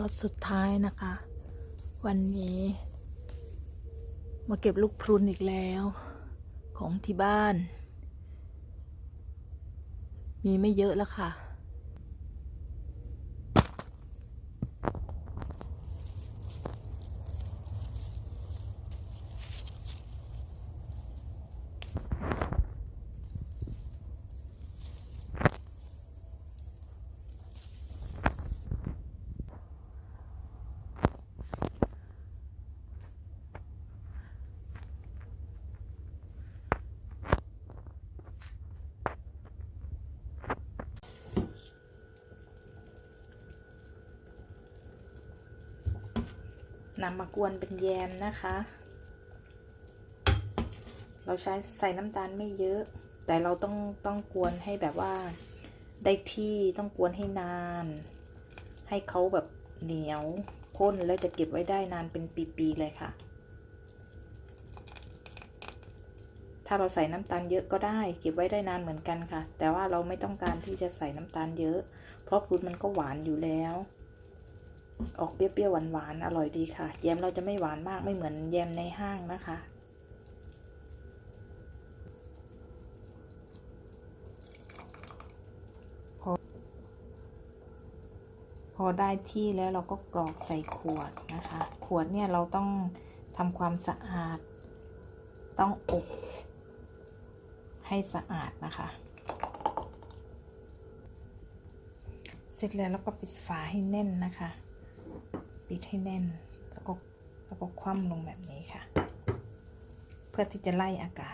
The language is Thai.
รถสุดท้ายนะคะ วันนี้ มาเก็บลูกพรุนอีกแล้ว ของที่บ้าน มีไม่เยอะแล้วค่ะ นำมากวนเป็นแยมนะคะ เราใช้ใส่น้ำตาลไม่เยอะ แต่เราต้องต้องกวนให้แบบว่าได้ที่ต้องกวนให้นาน ให้เขาแบบเหนียวข้นแล้วจะเก็บไว้ได้นานเป็นปีๆเลยค่ะ ถ้าเราใส่น้ำตาลเยอะก็ได้ เก็บไว้ได้นานเหมือนกันค่ะ แต่ว่าเราไม่ต้องการที่จะใส่น้ำตาลเยอะ เพราะฟรุตมันก็หวานอยู่แล้ว ออกเปรี้ยวๆหวานๆอร่อยดีค่ะ แยมเราจะไม่หวานมากไม่เหมือนแยมในห้างนะคะ พอ พอได้ที่แล้วเราก็กรอกใส่ขวดนะคะ ขวดเนี่ยเราต้องทำความสะอาด ต้องอบให้สะอาดนะคะ เสร็จแล้วเราก็ปิดฝาให้แน่นนะคะ ปิดให้แน่น แล้วก็แล้วก็คว่ำลงแบบนี้ค่ะ เพื่อที่จะไล่อากาศ